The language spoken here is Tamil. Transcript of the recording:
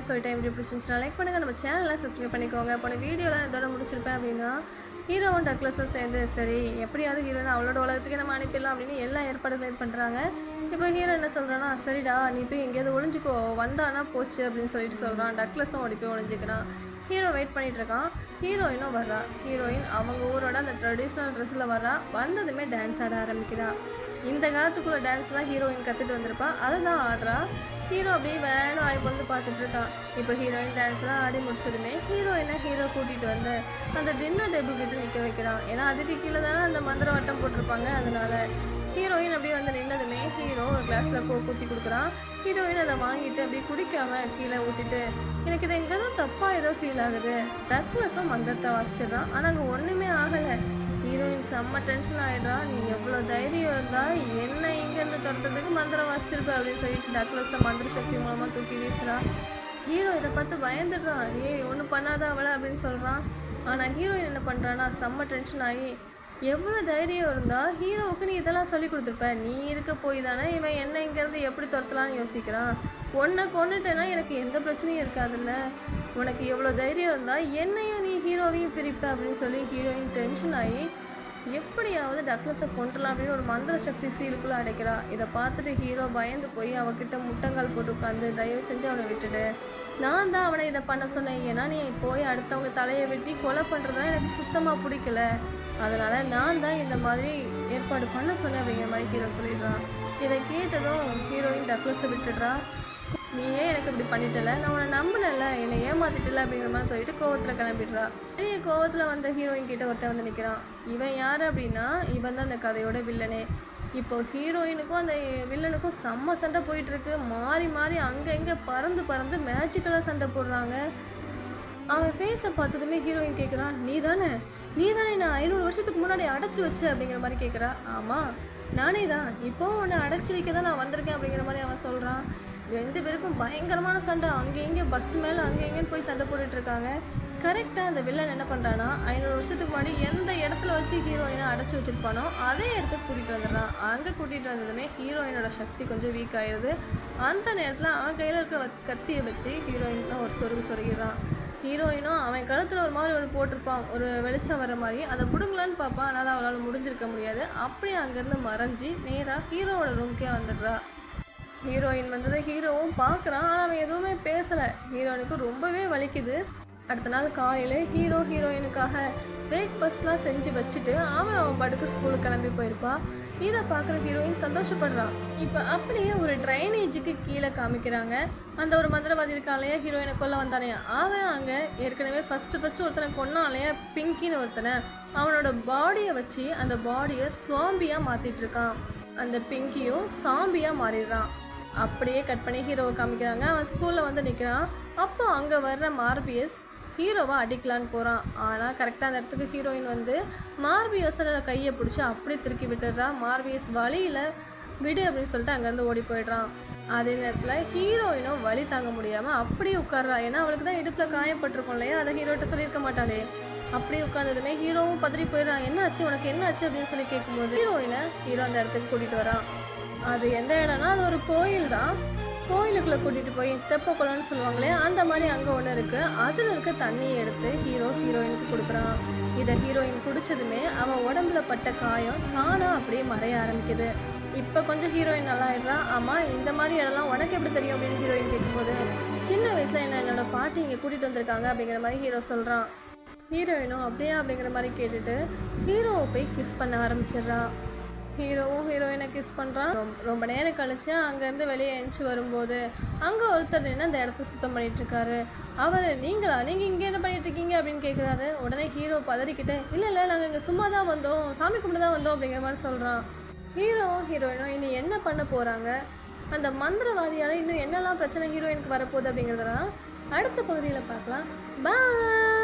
அப்படின்னு சொல்லிட்டு வீடியோ பிடிச்சிருந்துச்சுன்னா லைக் பண்ணுங்கள் நம்ம சேனலில் சப்ஸ்கிரைப் பண்ணிக்கோங்க. போன வீடியோலாம் இதோட முடிச்சிருப்பேன் அப்படின்னா ஹீரோவும் டக்ளஸும் சேர்ந்து சரி எப்படியாவது ஹீரோனை அவளோட உலகத்துக்கு நம்ம அனுப்பிடலாம் அப்படின்னு எல்லா ஏற்பாடுகளையும் பண்ணுறாங்க இப்போ ஹீரோ என்ன சொல்கிறான்னா சரிடா நீ போய் எங்கேயாவது ஒழிஞ்சுக்கோ வந்தானா போச்சு அப்படின்னு சொல்லிட்டு சொல்கிறான் டக்ளஸும் ஓடி போய் ஒளிஞ்சிக்கிறான். ஹீரோ வெயிட் பண்ணிட்டு இருக்கான் ஹீரோயினும் வர்றா. ஹீரோயின் அவங்க ஊரோட அந்த ட்ரெடிஷ்னல் ட்ரெஸ்ஸில் வர்றா. வந்ததுமே டான்ஸ் ஆட ஆரம்பிக்கிறா. இந்த காலத்துக்குள்ள டான்ஸ் தான் ஹீரோயின் கற்றுட்டு வந்திருப்பா. அதை தான் ஆடுறா. ஹீரோ அப்படியே வேணும் ஆய் பொழுது பார்த்துட்டு இருக்கான் இப்போ ஹீரோயின் டான்ஸ்லாம் ஆடி முடிச்சதுமே ஹீரோயினை ஹீரோ கூட்டிகிட்டு வந்து அந்த டின்னர் டேபிள் கிட்ட நிற்க வைக்கிறான். ஏன்னா அதுக்கு கீழே தானே அந்த மந்திர வட்டம் போட்டிருப்பாங்க. அதனால ஹீரோயின் அப்படியே வந்து நின்னதுமே ஹீரோ ஒரு கிளாஸில் கோ ஊற்றி கொடுக்குறான். ஹீரோயின் அதை வாங்கிட்டு அப்படியே குடிக்காம கீழே ஊற்றிட்டு எனக்கு இது எங்கே தான் தப்பாக ஏதோ ஃபீல் ஆகுது. டக்ளஸும் மந்திரத்தை வாசிச்சிடுறான். ஆனால் அங்கே ஒன்றுமே ஆகலை. ஹீரோயின் செம்ம டென்ஷன் ஆகிடுறா நீ எவ்வளோ தைரியம் இருந்தால் என்ன இங்கேருந்து துரத்துறதுக்கு மந்திரம் வாசிச்சிருப்ப அப்படின்னு சொல்லிட்டு டக்ளஸை மந்திர சக்தி மூலமாக தூக்கி வீசுறா. ஹீரோ இதை பார்த்து பயந்துடுறான். ஏய் ஒன்றும் பண்ணாத அவளை அப்படின்னு சொல்கிறான் ஆனால் ஹீரோயின் என்ன பண்ணுறான்னா செம்ம டென்ஷன் ஆகி எவ்வளோ தைரியம் இருந்தால் ஹீரோவுக்கு நீ இதெல்லாம் சொல்லி கொடுத்துருப்ப. நீ இருக்க போய் தானே இவன் என்ன இங்கேருந்து எப்படி துரத்தலாம்னு யோசிக்கிறான்? உன்னை கொண்டுட்டேன்னா எனக்கு எந்த பிரச்சனையும் இருக்காதுல்ல. உனக்கு எவ்வளோ தைரியம் இருந்தால் என்னையும் நீ ஹீரோவையும் பிரிப்ப அப்படின்னு சொல்லி ஹீரோயின் டென்ஷன் ஆகி எப்படியாவது டக்ளஸை கொண்டுலாம் அப்படின்னு ஒரு மந்திர சக்தி சீலுக்குள்ளே அடைக்கிறா. இதை பார்த்துட்டு ஹீரோ பயந்து போய் அவகிட்ட முட்டங்கால் போட்டு உட்காந்து தயவு செஞ்சு அவனை விட்டுடு. நான் தான் அவனை இதை பண்ண சொன்னேன். ஏன்னா நீ போய் அடுத்தவங்க தலையை வெட்டி கொலை பண்ணுறதுலாம் எனக்கு சுத்தமாக பிடிக்கல. அதனால் நான் தான் இந்த மாதிரி ஏற்பாடு பண்ண சொன்னேன். அப்படிங்கிற மாதிரி ஹீரோ சொல்லிடுறான். இதை கேட்டதும் ஹீரோயின் டக்ளஸை விட்டுடுறா. நீ ஏன் எனக்கு இப்படி பண்ணிட்டல? நான் உன்னை நம்பினல என்னை ஏமாத்திட்டல அப்படிங்கிற மாதிரி சொல்லிட்டு கோவத்தில் கிளம்பிடுறா. பெரிய கோவத்தில் வந்த ஹீரோயின் கிட்ட ஒருத்தன் வந்து நிற்கிறான் இவன் யார் அப்படின்னா இவன் தான் அந்த கதையோட வில்லனே இப்போ ஹீரோயினுக்கும் அந்த வில்லனுக்கும் செம்ம சண்டை போயிட்டு இருக்கு மாறி மாறி அங்கே இங்கே பறந்து பறந்து மேஜிக்கலாக சண்டை போடுறாங்க. அவன் ஃபேஸை பார்த்ததுமே ஹீரோயின் கேட்குறா நீ தானே நீ தானே நான் ஐநூறு வருஷத்துக்கு முன்னாடி அடைச்சி வச்சு? அப்படிங்கிற மாதிரி கேட்குறா ஆமாம் நானே தான் இப்போ உன்னை அடைச்சி வைக்க தான் நான் வந்திருக்கேன் அப்படிங்கிற மாதிரி அவன் சொல்கிறான் ரெண்டு பேருக்கும் பயங்கரமான சண்டை. அங்கே இங்கே பஸ் மேலே அங்கே இங்கேன்னு போய் சண்டை போட்டுட்ருக்காங்க கரெக்டாக அந்த வில்லன் என்ன பண்ணுறான்னா ஐநூறு வருஷத்துக்கு முன்னாடி எந்த இடத்துல வச்சு ஹீரோயினை அடைச்சி வச்சுருப்பானோ அதே இடத்துக்கு கூட்டிகிட்டு வந்துடுறான். அங்கே கூட்டிகிட்டு வந்ததுமே ஹீரோயினோட சக்தி கொஞ்சம் வீக் ஆயிடுது. அந்த நேரத்தில் அவன் கையில் இருக்கிற கத்தியை வச்சு ஹீரோயின் ஒரு சொருகு சொருகிறான் ஹீரோயினும் அவன் கழுத்தில் ஒரு மாதிரி ஒரு போட்டிருப்பான். ஒரு வெளிச்சம் வர மாதிரி. அதை பிடுங்கலான்னு பார்ப்பான். அதனால் அவளால் முடிஞ்சிருக்க முடியாது. அப்படியே அங்கேருந்து மறைஞ்சி நேராக ஹீரோவோட ரூம்க்கே வந்துடுறா. ஹீரோயின் வந்ததை ஹீரோவும் பார்க்குறான் ஆனால் அவன் எதுவுமே பேசலை. ஹீரோயினுக்கு ரொம்பவே வலிக்குது. அடுத்த நாள் காலையில் ஹீரோ ஹீரோயினுக்காக பிரேக்ஃபாஸ்ட்லாம் செஞ்சு வச்சுட்டு அவன் அவன் படுக்க ஸ்கூலுக்கு கிளம்பி போயிருப்பா. இதை பார்க்குற ஹீரோயின் சந்தோஷப்படுறான் இப்போ அப்படியே ஒரு ட்ரைனேஜுக்கு கீழே காமிக்கிறாங்க. அந்த ஒரு மந்திரவாதி இருக்கான் இல்லையா? ஹீரோயினை கொல்ல வந்தானே. அவன் அங்கே ஏற்கனவே ஃபஸ்ட்டு ஃபஸ்ட்டு ஒருத்தனை கொன்னான் இல்லையா? பிங்கின்னு ஒருத்தனை. அவனோட பாடியை வச்சு அந்த பாடியை சுவாம்பியாக மாற்றிட்டு இருக்கான். அந்த பிங்கியும் சாம்பியாக மாறிடுறான். அப்படியே கட் பண்ணி ஹீரோவை காமிக்கிறாங்க. அவன் ஸ்கூலில் வந்து நிற்கிறான் அப்போ அங்கே வர்ற மார்பியஸ் ஹீரோவை அடிக்கலான்னு போகிறான் ஆனால் கரெக்டாக அந்த இடத்துக்கு ஹீரோயின் வந்து மார்பியஸோட கையை பிடிச்சி அப்படியே திருக்கி விட்டுடுறா. மார்பியஸ் வழியில் விடு அப்படின்னு சொல்லிட்டு அங்கேருந்து ஓடி போயிடுறான். அதே நேரத்தில் ஹீரோயினும் வலி தாங்க முடியாமல் அப்படியே உட்கார்றா. ஏன்னா அவளுக்கு தான் இடுப்பில் காயப்பட்டிருக்கும் இல்லையா? அதை ஹீரோட்ட சொல்லியிருக்க மாட்டாளே. அப்படியே உட்காந்ததுமே ஹீரோவும் பதறி போயிடுறான். என்ன ஆச்சு உனக்கு என்ன ஆச்சு அப்படின்னு சொல்லி கேட்கும்போது ஹீரோயினை ஹீரோ அந்த இடத்துக்கு கூட்டிகிட்டு வரான். அது எந்த இடம்னா அது ஒரு கோயில் தான். கோயிலுக்குள்ளே கூட்டிகிட்டு போய் தெப்ப குளம்னு சொல்லுவாங்களே அந்த மாதிரி அங்கே ஒன்று இருக்குது அதில் இருக்க தண்ணியை எடுத்து ஹீரோ ஹீரோயினுக்கு கொடுக்குறான். இதை ஹீரோயின் குடிச்சதுமே அவன் உடம்புல பட்ட காயம் தானாக அப்படியே மறைய ஆரம்பிக்குது. இப்போ கொஞ்சம் ஹீரோயின் நல்லா ஆயிடுறா. ஆமாம் இந்த மாதிரி இடம்லாம் உனக்கு எப்படி தெரியும் அப்படின்னு ஹீரோயின் கேட்கும்போது சின்ன வயசில் என்ன என்னோட பாட்டி இங்கே கூட்டிகிட்டு வந்திருக்காங்க அப்படிங்கிற மாதிரி ஹீரோ சொல்கிறான் ஹீரோயினும் அப்படியே அப்படிங்கிற மாதிரி கேட்டுட்டு ஹீரோவை போய் கிஸ் பண்ண ஆரம்பிச்சிடுறா. ஹீரோவும் ஹீரோயினை கிஸ் பண்ணுறான் ரொம்ப நேரம் கழிச்சு அங்கேருந்து வெளியே எழுந்துச்சு வரும்போது அங்கே ஒருத்தர் நின்று அந்த இடத்த சுத்தம் பண்ணிட்டு இருக்காரு. அவர் நீங்களா? நீங்கள் இங்கே என்ன பண்ணிட்டு இருக்கீங்க? அப்படின்னு கேட்குறாரு உடனே ஹீரோ பதறிக்கிட்டே இல்லை இல்லை நாங்கள் இங்கே சும்மா தான் வந்தோம். சாமி கும்பிட்டு தான் வந்தோம். அப்படிங்கிற மாதிரி சொல்கிறான் ஹீரோவும் ஹீரோயினும் இனி என்ன பண்ண போகிறாங்க அந்த மந்திரவாதியால் இன்னும் என்னெல்லாம் பிரச்சனை ஹீரோயினுக்கு வரப்போகுது? அப்படிங்கிறதெல்லாம் அடுத்த பகுதியில் பார்க்கலாம். பாய்!